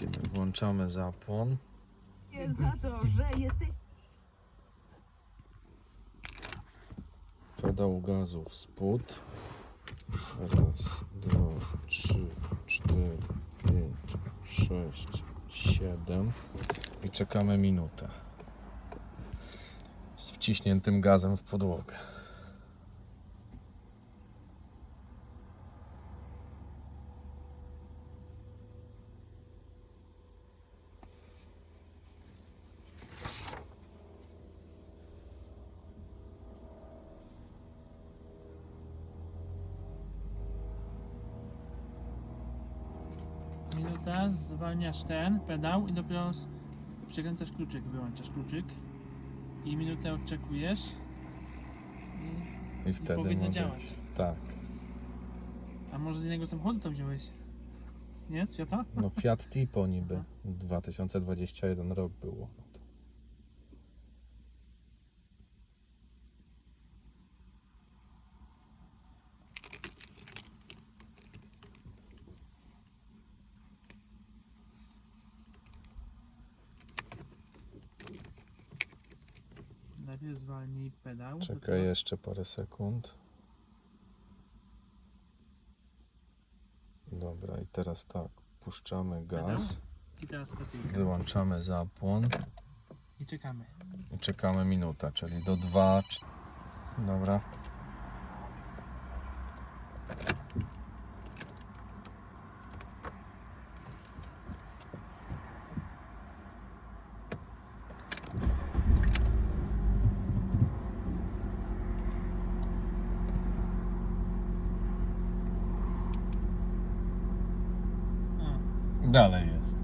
Lecimy, włączamy zapłon. za to, że jesteś... Pedał gazu w spód. Raz, dwa, trzy, cztery, pięć, sześć, siedem. I czekamy minutę. Z wciśniętym gazem w podłogę. Minuta, zwalniasz ten pedał i dopiero przekręcasz kluczyk, wyłączasz kluczyk i minutę odczekujesz. I... I wtedy ma działać. Tak. A może z innego samochodu to wziąłeś? Nie? Z Fiata? No Fiat Tipo niby. 2021 rok było. Najpierw zwalnij pedał. Czekaj jeszcze parę sekund. Dobra, i teraz tak. Puszczamy gaz. I teraz stacyjka. Wyłączamy zapłon. I czekamy. I czekamy minutę, czyli do 2. Dobra. Dalej jest.